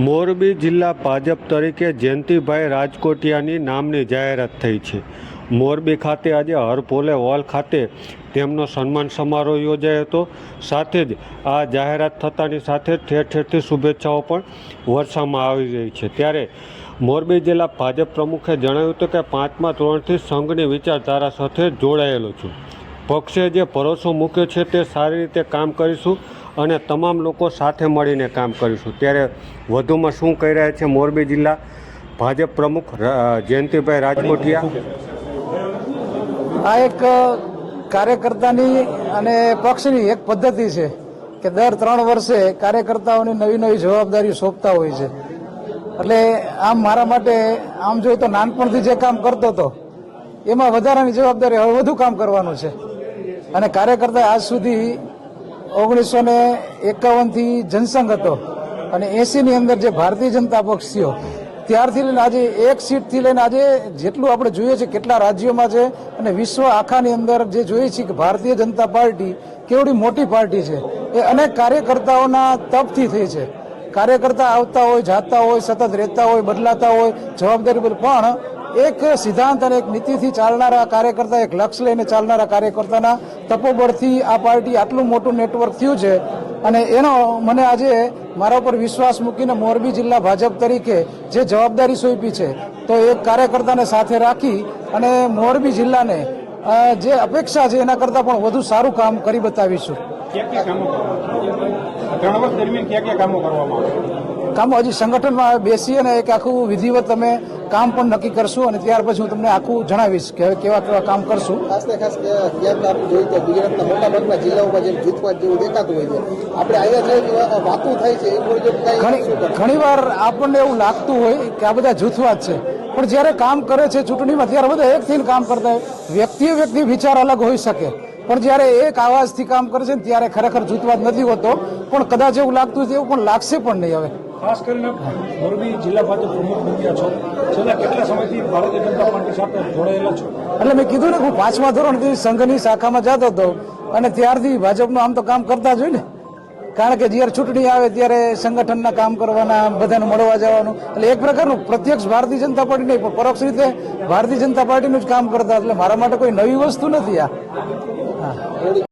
મોરબી જિલ્લા ભાજપ તરીકે જયંતિભાઈ રાજકોટિયાની નામની જાહેરાત થઈ છે. મોરબી ખાતે આજે હરપોલે હોલ ખાતે તેમનો સન્માન સમારોહ યોજાયો હતો. સાથે જ આ જાહેરાત થતાની સાથે ઠેર ઠેરથી શુભેચ્છાઓ પણ વર્ષામાં આવી રહી છે. ત્યારે મોરબી જિલ્લા ભાજપ પ્રમુખે જણાવ્યું હતું કે પાંચમા ધોરણથી સંઘની વિચારધારા સાથે જોડાયેલો છું. પક્ષે જે ભરોસો મૂક્યો છે તે સારી રીતે કામ કરીશું. અને તમામ લોકો સાથે મળીને કામ કરીશું. ત્યારે વધુમાં શું કહી રહ્યા છે મોરબી જિલ્લા ભાજપ પ્રમુખ જયંતિભાઈ રાજકોટિયા? આ એક કાર્યકર્તાની અને પક્ષની એક પદ્ધતિ છે કે દર ત્રણ વર્ષે કાર્યકર્તાઓની નવી નવી જવાબદારી સોંપતા હોય છે. એટલે આમ મારા માટે, આમ જોઈએ તો નાનપણથી જે કામ કરતો હતો, એમાં વધારાની જવાબદારી હવે વધુ કામ કરવાનું છે. અને કાર્યકર્તા આજ સુધી ઓગણીસો ને એકાવનથી જનસંઘ હતો અને એસીની અંદર જે ભારતીય જનતા પક્ષ થયો, ત્યારથી લઈને આજે એક સીટથી લઈને આજે જેટલું આપણે જોઈએ છે કેટલા રાજ્યોમાં છે અને વિશ્વ આખાની અંદર જે જોઈએ છીએ કે ભારતીય જનતા પાર્ટી કેવડી મોટી પાર્ટી છે, એ અનેક કાર્યકર્તાઓના તપથી થઈ છે. કાર્યકર્તા આવતા હોય, જાતા હોય, સતત રહેતા હોય, બદલાતા હોય, જવાબદારી પર પણ એક સિદ્ધાંત અને એક નીતિથી ચાલનારા કાર્યકર્તા, એક લક્ષ્ય લઈને ચાલનારા કાર્યકર્તાના તપોબળથી આ પાર્ટી આટલું મોટું નેટવર્ક થયું છે. અને એનો મને આજે મારા ઉપર વિશ્વાસ મૂકીને મોરબી જિલ્લા ભાજપ તરીકે જે જવાબદારી સોંપી છે, તો એક કાર્યકર્તાને સાથે રાખી અને મોરબી જિલ્લાને જે અપેક્ષા છે એના કરતાં પણ વધુ સારું કામ કરી બતાવીશું. ક્યાં ક્યાં કામો કરવામાં ત્રણ વર્ષ દરમિયાન ક્યાં ક્યાં કામો કરવામાં આવે? કામો હજી સંગઠનમાં બેસી અને એક આખું વિધિવત તમે કામ પણ નક્કી કરશું અને ત્યાર પછી હું તમને આખું જણાવીશ કે હવે કેવા કેવા કામ કરશું. ખાસ ને ખાસ ક્યાંક આપણે જોઈએ તો ગુજરાતના મોટાભાગના જિલ્લાઓમાં જેમ જૂથવાદ જેવું દેખાતું હોય છે આપણે અહીંયા જે વાતો થાય છે એ ઘણી વાર આપણને એવું લાગતું હોય કે આ બધા જૂથવાદ છે પણ જ્યારે કામ કરે છે ચૂંટણીમાં ત્યારે બધા એક થઈને કામ કરતા હોય. વ્યક્તિએ વ્યક્તિ વિચાર અલગ હોઈ શકે. પણ જ્યારે એક આવાજથી કામ કરે છે ને ત્યારે ખરેખર જૂતવાદ નથી હોતો. પણ કદાચ એવું લાગતું છે એવું પણ લાગશે પણ નહીં હવે. ખાસ કરીને મોરબી જિલ્લા ભાજપ પ્રમુખ બન્યા છો. છેલ્લા કેટલા સમયથી ભારતીય જનતા પાર્ટી સાથે જોડાયેલા છો? એટલે મેં કીધું ને હું પાંચમા ધોરણથી સંઘની શાખામાં જતો હતો અને ત્યારથી ભાજપનું આમ તો કામ કરતા જ હોય ને. કારણ કે જ્યારે ચૂંટણી આવે ત્યારે સંગઠનના કામ કરવાના બધાને મળવા જવાનું. એટલે એક પ્રકારનું પ્રત્યક્ષ ભારતીય જનતા પાર્ટી નહીં પણ પરોક્ષ રીતે ભારતીય જનતા પાર્ટીનું જ કામ કરતા એટલે મારા માટે કોઈ નવી વસ્તુ નથી આ. હા